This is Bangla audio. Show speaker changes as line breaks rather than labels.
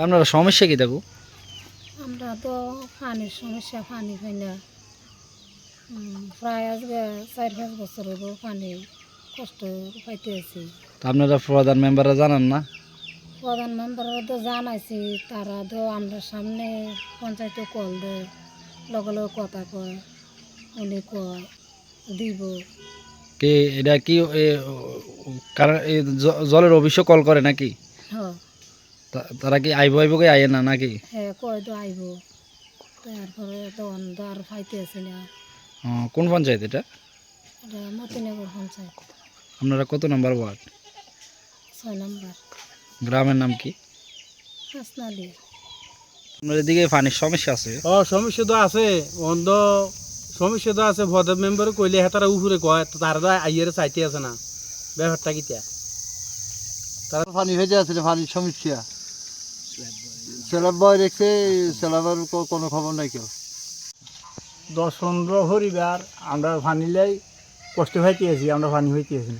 আপনারা সমস্যা কি দেখো?
আমরা তো পানির সমস্যা পানি পাই না। প্রায় আজকে চার পাঁচ বছর হইব পানি কষ্ট পাইতে আছি।
তো আপনারা প্রধান মেম্বাররা জানান না?
প্রধান মেম্বাররা তো জানাইছি তারা তো আমরা সামনে পঞ্চায়েতে কল দেয় লগে লগে কথা কয় উনি কয় দিব।
কে এটা কি জলের অফিসও কল করে নাকি?
হ
তা- তারা কি আইব আইব কে আইয়ে না নাকি?
হ্যাঁ কয় তো আইব। তারপরে তো অন্ধ আর পাইতে আছি না।
কোন পঞ্চায়েত এটা?
এটা মতিনগর পঞ্চায়েত।
আপনারা কত নম্বর ওয়ার্ড?
ছয় নম্বর।
গ্রামের নাম কি?
হাসনালি।
আপনাদের দিকে পানির সমস্যা আছে?
ও সমস্যা তো আছে। অন্ধ সমস্যা তো আছে। ভদ্র মেম্বার কইলে হেতারা উপরে কয় তারা তো আইয়ের চাইতে আছে না। ব্যাপারটা কিটা
পানি হয়ে যাচ্ছে পানির সমস্যা। স্যালাব বয় রেখে স্যালাবের কোনো খবর নাই কেউ?
দশ পনেরো হরিবার আমরা ভানিলেই কষ্ট হইতে আছি, আমরা ভানি হইতে আছি